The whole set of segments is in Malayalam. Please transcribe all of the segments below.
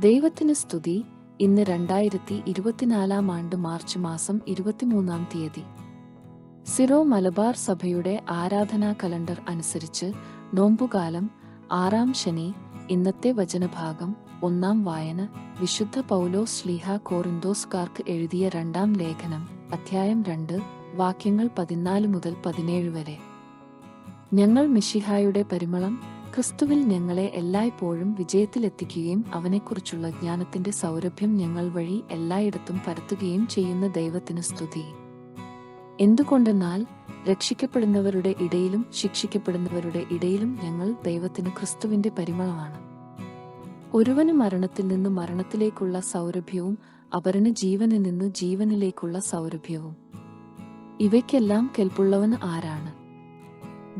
ദൈവത്തിന് സ്തുതി. ഇന്ന് രണ്ടായിരത്തി ഇരുപത്തിനാലാം ആണ്ട് മാർച്ച് മാസം ഇരുപത്തിമൂന്നാം തീയതി. സിറോ മലബാർ സഭയുടെ ആരാധനാ കലണ്ടർ അനുസരിച്ച് നോമ്പുകാലം ആറാം ശനി ഇന്നത്തെ വചനഭാഗം ഒന്നാം വായന വിശുദ്ധ പൗലോസ് ശ്ലീഹ കോറിന്തോസ്കാർക്ക് എഴുതിയ രണ്ടാം ലേഖനം അധ്യായം രണ്ട് വാക്യങ്ങൾ പതിനാല് മുതൽ പതിനേഴ് വരെ. ഞങ്ങൾ മിഷിഹായുടെ പരിമളം ക്രിസ്തുവിൽ ഞങ്ങളെ എല്ലായ്പ്പോഴും വിജയത്തിലെത്തിക്കുകയും അവനെക്കുറിച്ചുള്ള ജ്ഞാനത്തിന്റെ സൗരഭ്യം ഞങ്ങൾ വഴി എല്ലായിടത്തും പരത്തുകയും ചെയ്യുന്ന ദൈവത്തിന് സ്തുതി. എന്തുകൊണ്ടെന്നാൽ രക്ഷിക്കപ്പെടുന്നവരുടെ ഇടയിലും ശിക്ഷിക്കപ്പെടുന്നവരുടെ ഇടയിലും ഞങ്ങൾ ദൈവത്തിന് ക്രിസ്തുവിന്റെ പരിമളമാണ്. ഒരുവന് മരണത്തിൽ നിന്ന് മരണത്തിലേക്കുള്ള സൗരഭ്യവും അപരന് ജീവനിൽ നിന്ന് ജീവനിലേക്കുള്ള സൗരഭ്യവും. ഇവയ്ക്കെല്ലാം കെൽപ്പുള്ളവന് ആരാണ്?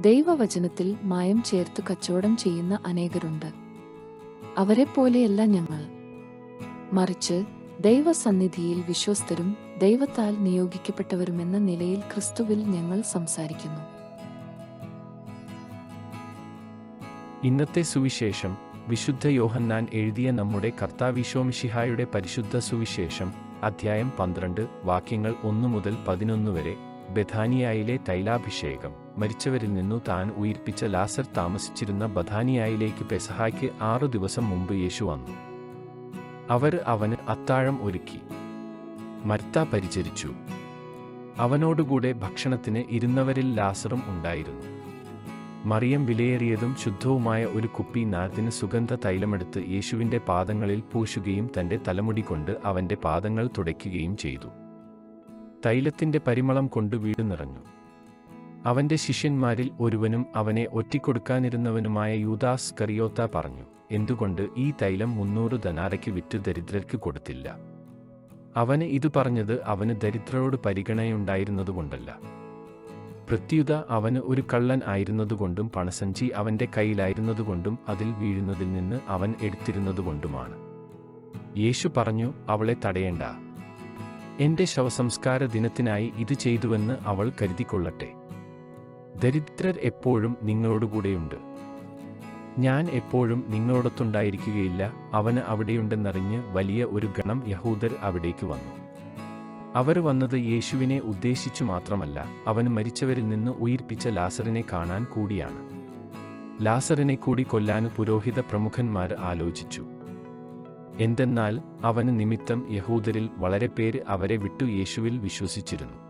ദൈവവചനത്തിൽ മായം ചേർത്ത് കച്ചവടം ചെയ്യുന്ന അനേകരുണ്ട്. അവരെപ്പോലെയല്ല ഞങ്ങൾ. മറിച്ച് ദൈവസന്നിധിയിൽ വിശ്വസ്തരും ദൈവത്താൽ നിയോഗിക്കപ്പെട്ടവരുമെന്ന നിലയിൽ ക്രിസ്തുവിൽ ഞങ്ങൾ സംസാരിക്കുന്നു. ഇന്നത്തെ സുവിശേഷം വിശുദ്ധ യോഹന്നാൻ എഴുതിയ നമ്മുടെ കർത്താവിശോമിഷിഹായുടെ പരിശുദ്ധ സുവിശേഷം അധ്യായം പന്ത്രണ്ട് വാക്യങ്ങൾ ഒന്നു മുതൽ പതിനൊന്ന് വരെ ബഥാനിയായിലെ തൈലാഭിഷേകം. മരിച്ചവരിൽ നിന്നു താൻ ഉയിർപ്പിച്ച ലാസർ താമസിച്ചിരുന്ന ബഥാനിയായിലേക്ക് പെസഹായ്ക്ക് ആറു ദിവസം മുമ്പ് യേശു വന്നു. അവർ അവന് അത്താഴം ഒരുക്കി. മർത്ത പരിചരിച്ചു. അവനോടുകൂടെ ഭക്ഷണത്തിന് ഇരുന്നവരിൽ ലാസറും ഉണ്ടായിരുന്നു. മറിയം വിലയേറിയതും ശുദ്ധവുമായ ഒരു കുപ്പി നാരത്തിന് സുഗന്ധ തൈലമെടുത്ത് യേശുവിന്റെ പാദങ്ങളിൽ പൂശുകയും തന്റെ തലമുടി കൊണ്ട് അവന്റെ പാദങ്ങൾ തുടയ്ക്കുകയും ചെയ്തു. തൈലത്തിന്റെ പരിമളം കൊണ്ട് വീട് നിറഞ്ഞു. അവന്റെ ശിഷ്യന്മാരിൽ ഒരുവനും അവനെ ഒറ്റിക്കൊടുക്കാനിരുന്നവനുമായ യൂദാസ് കറിയോത്ത പറഞ്ഞു എന്തുകൊണ്ട് ഈ തൈലം മുന്നൂറ് ധനാരയ്ക്ക് വിറ്റ് ദരിദ്രർക്ക് കൊടുത്തില്ല? അവന് ഇത് പറഞ്ഞത് അവന് ദരിദ്രരോട് പരിഗണനയുണ്ടായിരുന്നതുകൊണ്ടല്ല. പ്രത്യുത അവന് ഒരു കള്ളൻ ആയിരുന്നതുകൊണ്ടും പണസഞ്ചി അവന്റെ കയ്യിലായിരുന്നതുകൊണ്ടും അതിൽ വീഴുന്നതിൽ നിന്ന് അവൻ എടുത്തിരുന്നതുകൊണ്ടുമാണ്. യേശു പറഞ്ഞു അവളെ തടയേണ്ട. എന്റെ ശവസംസ്കാര ദിനത്തിനായി ഇത് ചെയ്തുവെന്ന് അവൾ കരുതിക്കൊള്ളട്ടെ. ദരിദ്രർ എപ്പോഴും നിങ്ങളോടുകൂടെയുണ്ട്. ഞാൻ എപ്പോഴും നിങ്ങളോടൊത്തുണ്ടായിരിക്കുകയില്ല. അവന് അവിടെയുണ്ടെന്നറിഞ്ഞ് വലിയ ഒരു ഗണം യഹൂദർ അവിടേക്ക് വന്നു. അവർ വന്നത് യേശുവിനെ ഉദ്ദേശിച്ചു മാത്രമല്ല അവൻ മരിച്ചവരിൽ നിന്ന് ഉയിർപ്പിച്ച ലാസറിനെ കാണാൻ കൂടിയാണ്. ലാസറിനെ കൂടി കൊല്ലാൻ പുരോഹിത പ്രമുഖന്മാർ ആലോചിച്ചു. എന്തെന്നാൽ അവന് നിമിത്തം യഹൂദരിൽ വളരെ പേര് അവരെ വിട്ടു യേശുവിൽ വിശ്വസിച്ചിരുന്നു.